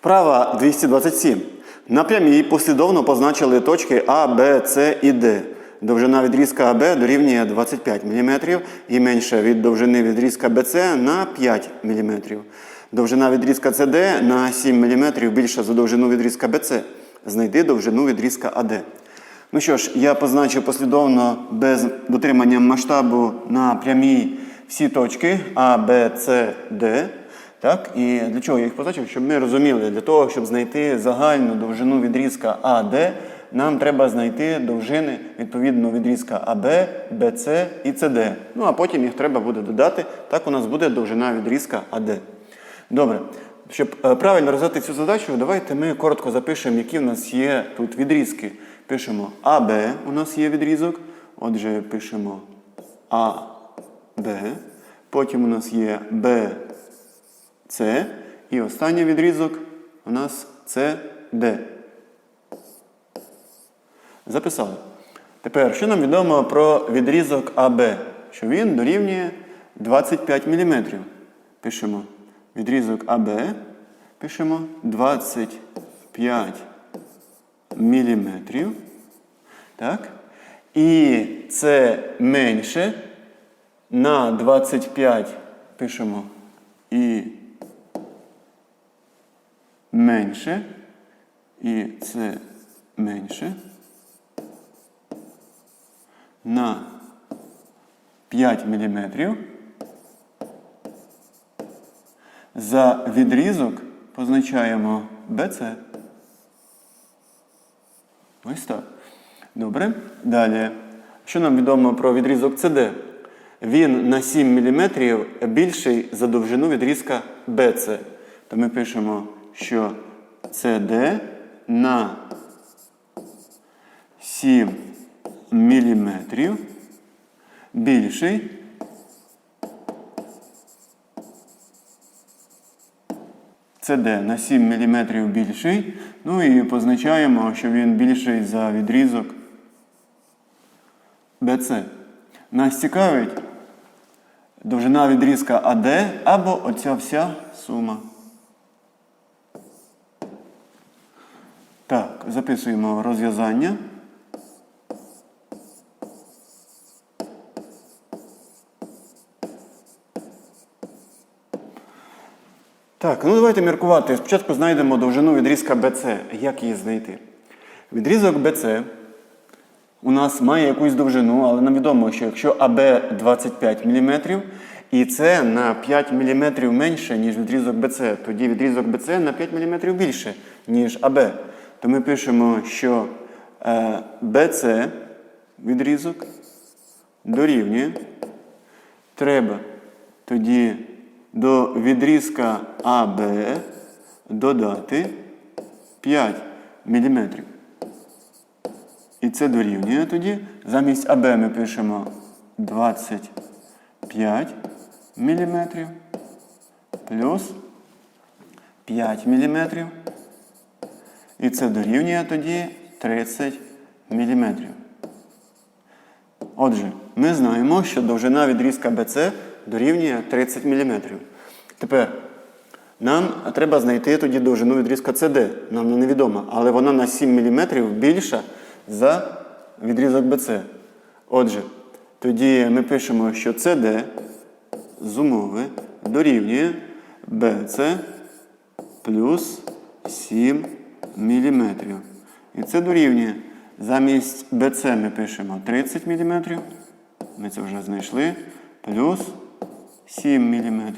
Вправа 227. На прямій послідовно позначили точки А, Б, С і Д. Довжина відрізка АБ дорівнює 25 мм і менше від довжини відрізка БЦ на 5 мм. Довжина відрізка СД на 7 мм більша за довжину відрізка БЦ. Знайди довжину відрізка АД. Ну що ж, я позначив послідовно без дотримання масштабу на прямій всі точки А, Б, С, Д. Так? І для чого я їх позначив? Щоб ми розуміли, для того, щоб знайти загальну довжину відрізка АД, нам треба знайти довжини відповідно відрізка АБ, БЦ і СД. Ну а потім їх треба буде додати. Так у нас буде довжина відрізка АД. Добре. Щоб е, правильно розв'язати цю задачу, давайте ми коротко запишемо, які в нас є тут відрізки. Пишемо АБ, у нас є відрізок. Отже, пишемо АБ. Потім у нас є БЦ. І останній відрізок у нас СД. Записали. Тепер, що нам відомо про відрізок АБ? Що він дорівнює 25 мм. Пишемо відрізок АБ, пишемо 25 мм. Так? І це менше на 25 пишемо і менше. І це менше на 5 мм за відрізок позначаємо BC. Ось так. Добре. Далі. Що нам відомо про відрізок CD? Він на 7 мм більший за довжину відрізка BC. То ми пишемо, що CD на 7 мм більший CD на 7 мм більший. Ну і позначаємо, що він більший за відрізок BC. Нас цікавить довжина відрізка AD або оця вся сума. Так, записуємо розв'язання. Так, ну давайте міркувати. Спочатку знайдемо довжину відрізка BC. Як її знайти? Відрізок BC у нас має якусь довжину, але нам відомо, що якщо АБ 25 мм, і це на 5 мм менше, ніж відрізок BC, тоді відрізок BC на 5 мм більше, ніж АБ. То ми пишемо, що е, BC відрізок дорівнює. Треба тоді до відрізка АБ додати 5 мм. І це дорівнює тоді. Замість АБ ми пишемо 25 мм плюс 5 мм. І це дорівнює тоді 30 мм. Отже, ми знаємо, що довжина відрізка BC дорівнює 30 мм. Тепер нам треба знайти тоді довжину відрізка CD. Нам невідомо, але вона на 7 мм більша за відрізок BC. Отже, тоді ми пишемо, що CD з умови дорівнює BC плюс 7 мм. І це дорівнює. Замість BC ми пишемо 30 мм. Ми це вже знайшли. Плюс 7 мм.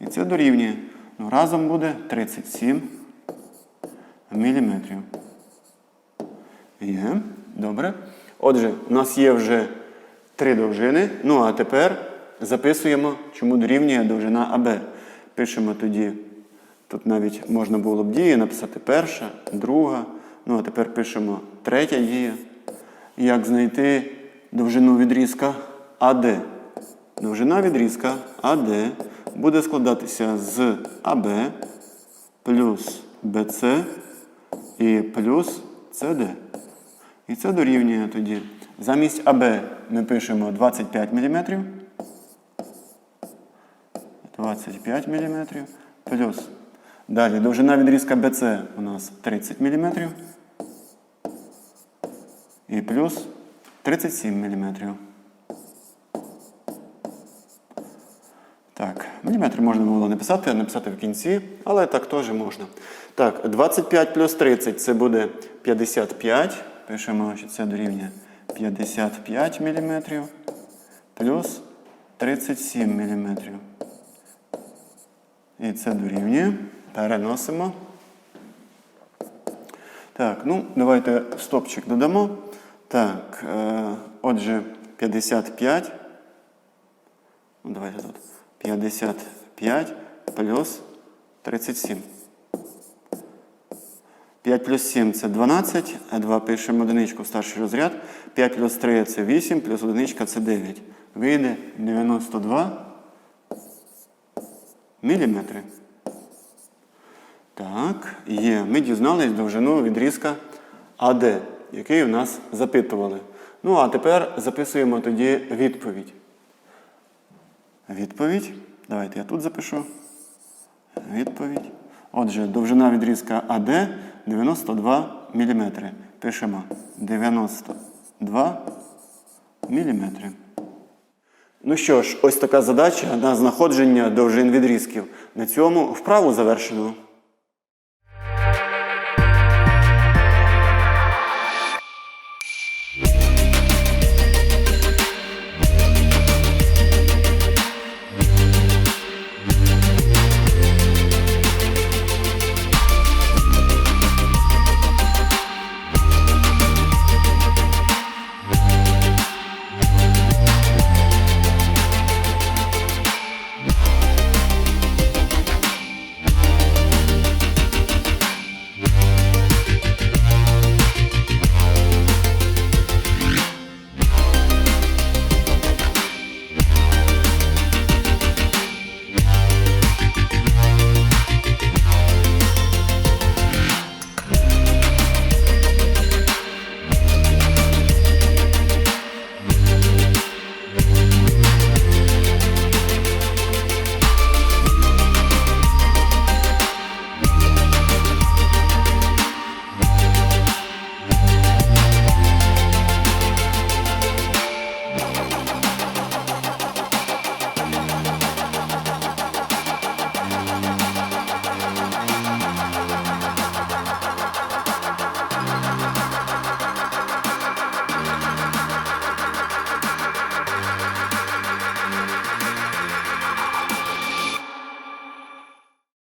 І це дорівнює. Ну, разом буде 37 мм. Є. Добре. Отже, у нас є вже три довжини. Ну, а тепер записуємо, чому дорівнює довжина АБ. Пишемо тоді, тут навіть можна було б дії написати перша, друга. Ну, а тепер пишемо третя дія. Як знайти довжину відрізка АД? Довжина відрізка АД буде складатися з АБ плюс БЦ і плюс СД. І це дорівнює тоді. Замість АБ ми пишемо 25 мм. 25 мм плюс Далі довжина відрізка BC у нас 30 мм. І плюс 37 мм. Так, міліметри можна було не писати, а написати в кінці, але так теж можна. Так, 25 плюс 30 це буде 55. Пишемо, що це дорівнює 55 мм плюс 37 мм. І це дорівнює. Переносимо. Так, ну, давайте стопчик додамо. Так, е, отже, 55. Ну, давайте тут. 55 плюс 37. 5 плюс 7 це 12, а 2 пишемо одиничку в старший розряд. 5 плюс 3 це 8, плюс одиничка це 9. Вийде 92 міліметри. Так, є. Ми дізнались довжину відрізка АД, який у нас запитували. Ну, а тепер записуємо тоді відповідь. Відповідь. Давайте я тут запишу. Відповідь. Отже, довжина відрізка АД 92 мм. Пишемо 92 мм. Ну що ж, ось така задача на знаходження довжин відрізків. На цьому вправу завершено.